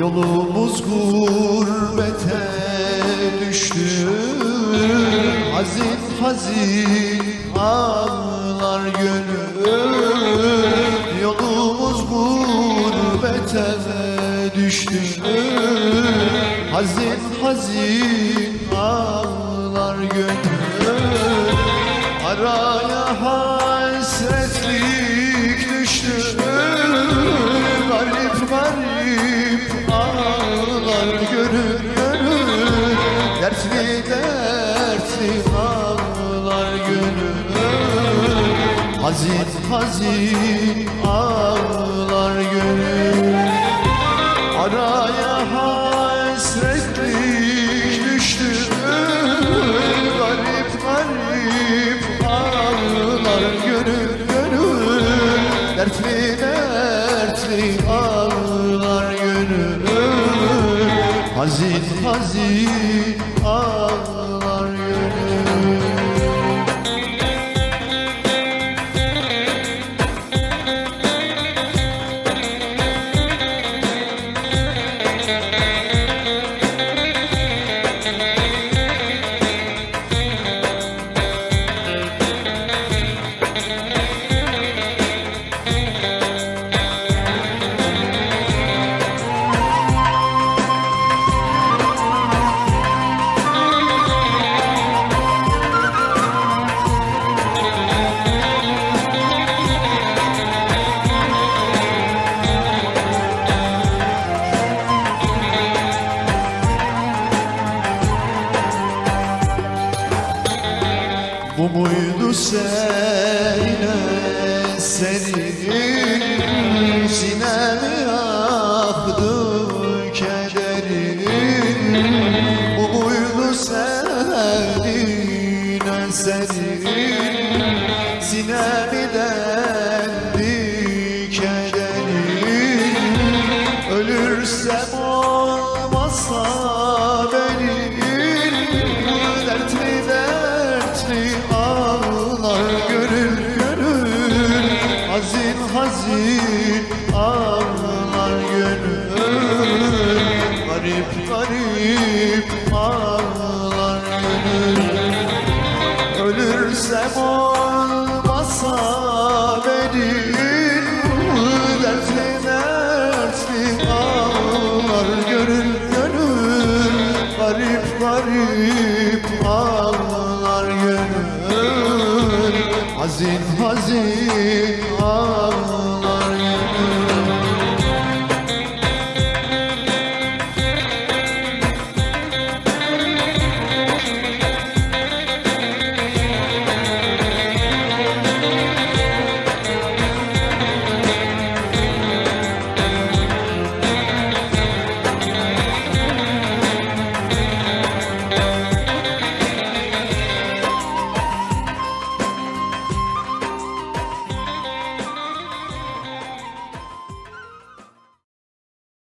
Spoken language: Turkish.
Yolumuz gurbete düştü. Hazin hazin ağlar gönül. Yolumuz gurbete düştü. Hazin hazin ağlar gönül. Araya hasretlik ağlar gönül. Hazin hazin ağlar gönül. Araya hasretlik düştü Garip garip ağlar gönül gönül. Dertli dertli ağlar gönül. Hazin hazin Bu muydu seninle? Senin Sinemi yaktı kederin Bu muydu seninle senin Sinemi dendi Hazin ağlar gönül. Garip garip ağlar gönül. Ölürsem olmazsa benim Dertli dertli ağlar gönül gönül. Garip garip ağlar gönül. Hazin hazin